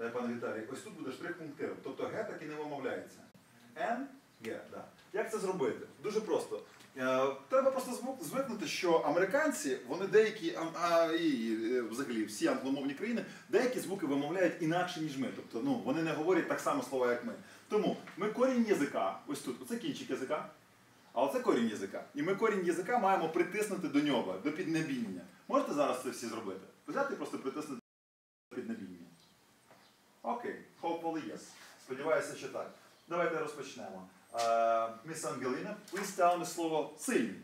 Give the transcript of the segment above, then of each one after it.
е, пане Віталій, ось тут буде штрих пунктир. Тобто Г так і не вимовляється. Н, Г, да. Як це зробити? Дуже просто. Е, Треба просто звикнути, що американці, вони деякі, а, і е, взагалі всі англомовні країни, деякі звуки вимовляють інакше, ніж ми. Тобто ну, вони не говорять так само слова, як ми. Тому ми корінь язика, ось тут, оце кінчик язика, а оце корінь язика. І ми корінь язика маємо притиснути до нього, до піднебіння. Можете зараз це всі зробити? Взяти і просто притиснути. Окей, hopefully yes. Сподіваюся, що так. Давайте розпочнемо. Міс Ангеліна, please tell me слово сильний.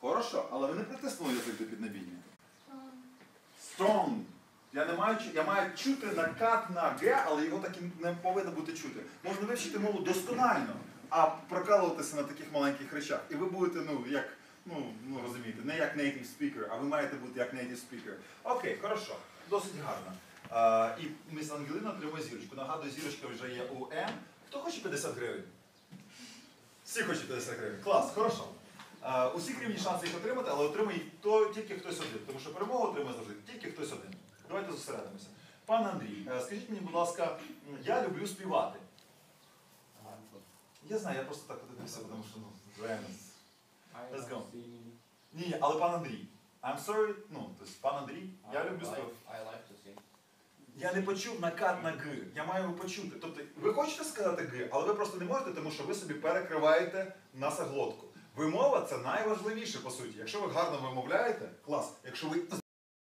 Хорошо, але ви не притиснули язик до піднебіння. Strong. Я не маю, я маю чути накат на Г, але його так і не повинно бути чути. Можна вивчити мову досконально, а прокалуватися на таких маленьких речах. І ви будете, ну, як, ну, ну розумієте, не як native speaker, а ви маєте бути як native speaker. Окей, хорошо, досить гарно. І міс Ангеліна отримує зірочку. Нагадую, зірочка вже є у М. Хто хоче 50 гривень? Всі хочуть 50 гривень. Клас, хорошо. А, усіх рівні шанси їх отримати, але отримає тільки хтось один. Тому що перемогу отримає завжди тільки хтось один. Давайте зосередимося. Пане Андрій, е, скажіть мені, будь ласка, я люблю співати. Я знаю, я просто так подивився, тому що ну, реально. Let's go. Ні, але пан Андрій. I'm sorry, ну, тобто, пан Андрій, я люблю співати. I like to sing. Я не почув накат на Г. Я маю його почути. Тобто, ви хочете сказати Г, але ви просто не можете, тому що ви собі перекриваєте носоглотку. Вимова це найважливіше, по суті. Якщо ви гарно вимовляєте, клас. Якщо ви